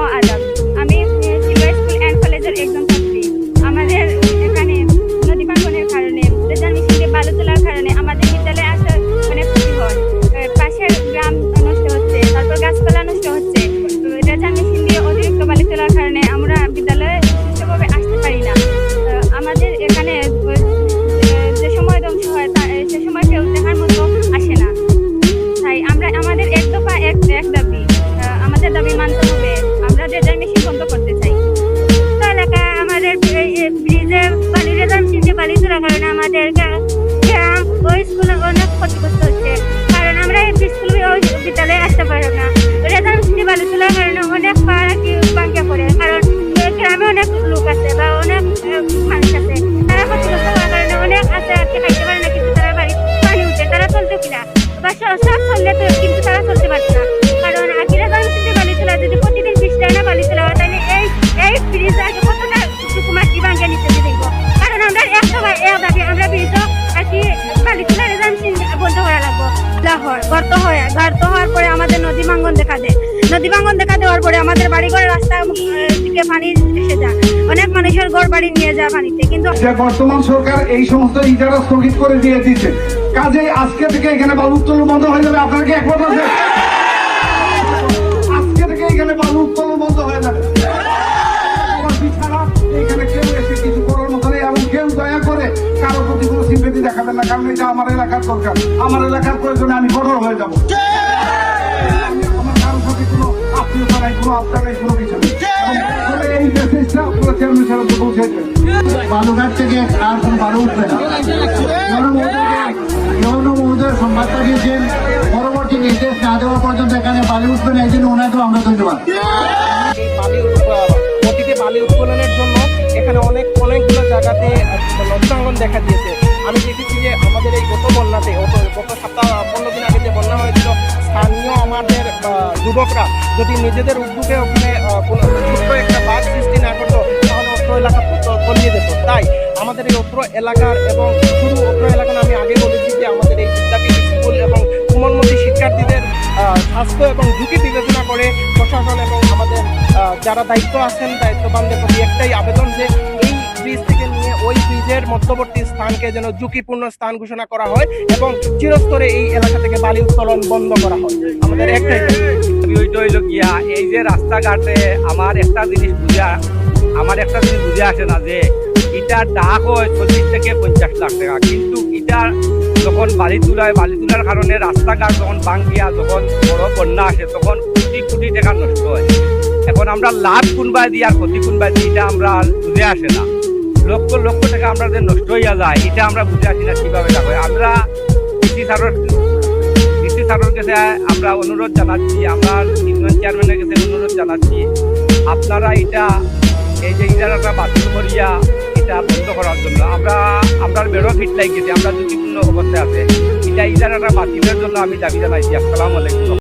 ও আদাব। আমি silver school and কলেজের একজন কারণে আমাদের গ্রা- গ্রাম ওই স্কুলে গর্ত হয় গর্ত হওয়ার পরে আমাদের নদী দেখা দেয়। নদী দেখা দেওয়ার পরে আমাদের বাড়ি ঘরের রাস্তা দিকে পানি এসে যায়। অনেক মানুষের ঘর বাড়ি নিয়ে যায় পানিতে, কিন্তু বর্তমান সরকার এই সমস্ত ইজারা স্থগিত করে দিয়ে কাজে আজকে থেকে এখানে বালু উত্তোলন বন্ধ হয়ে যাবে। আপনার কি একমত আজকে থেকে এখানে বালু উত্তোলন কোনো দেখাবেন না কারণ এটা আমার এলাকার দরকার। আমার এলাকার প্রয়োজনে আমি কঠোর হয়ে যাব। আমার কারোর সাথে কোনো আত্মীয়তা নাই কোনো আত্মা নাই কোনো কিছু নেই। এবং ফলে এই মেসেজটা আপনারা চেয়ারম্যান সাহেবকে পৌঁছে বালুঘাট থেকে আর কোনো বালু উঠবে না। যৌন মহোদয় সংবাদ পাঠিয়েছেন পরবর্তী নির্দেশ না দেওয়া পর্যন্ত এখানে বালু উঠবে না এই জন্য ওনাকেও আমরা ধন্যবাদ। বালি উৎপ- বালি উত্তোলনের জন্য এখানে অনেক, অনেকগুলো জায়গাতে লঞ্চাঙ্গন দেখা দিয়েছে। আমি দেখেছি যে আমাদের এই গত বন্যাতে গত- সপ্তাহ, পনেরো দিন আগে যে বন্যা হয়েছিল, স্থানীয় আমাদের যুবকরা যদি নিজেদের উদ্যোগে ওখানে কোনো ছোট্ট একটা বাঘ সৃষ্টি না করতো, তাহলে অত্র এলাকা তলিয়ে যেত। তাই আমাদের এই অত্র এলাকার এবং শুধু অত্র স্বাস্থ্য এবং ঝুঁকি বিবেচনা করে প্রশাসন এবং আমাদের যারা দায়িত্ব আছেন, দায়িত্ববানদের প্রতি একটাই আবেদন যে এই ব্রিজ থেকে নিয়ে ওই ব্রিজের মধ্যবর্তী স্থানকে যেন ঝুঁকিপূর্ণ স্থান ঘোষণা করা হয় এবং চিরস্তরে এই এলাকা থেকে বালি উত্তোলন বন্ধ করা হয়। আমাদের একটাই এই যে রাস্তাঘাটে আমার একটা জিনিস বুঝা, আমার একটা জিনিস বুঝে আসে না যে ইটার ডাক হয় চল্লিশ থেকে পঞ্চাশ লাখ টাকা। কিন্তু ইটার যখন বালি তুলায়, বালি তোলার কারণে রাস্তাঘাট যখন ভাঙ্গিয়া যখন বড় বন্যা আসে, তখন কোটি কোটি টাকা নষ্ট হয়। এখন আমরা লাভ কোনবাই দিই আর ক্ষতি কোনবাই দিই এটা আমরা বুঝে আসে না। লক্ষ লক্ষ টাকা আমরা যে নষ্ট হইয়া যায় এটা আমরা বুঝে আসি না কীভাবে টাকা হয়। আমরা কৃষি সারের ডিসি স্যারের কাছে আমরা অনুরোধ জানাচ্ছি, আমরা ইউনিয়ন চেয়ারম্যানের কাছে অনুরোধ জানাচ্ছি, আপনারা এটা এই যে ইজারাটা বাতিল করিয়া এটা বন্ধ করার জন্য। আমরা আপনার বেরো ফিট লাগিয়েছি আমরা ঝুঁকিপূর্ণ অবস্থায় আছে। এটা ইজারাটা বাতিলের জন্য আমি দাবি জানাইছি। আসসালামু আলাইকুম।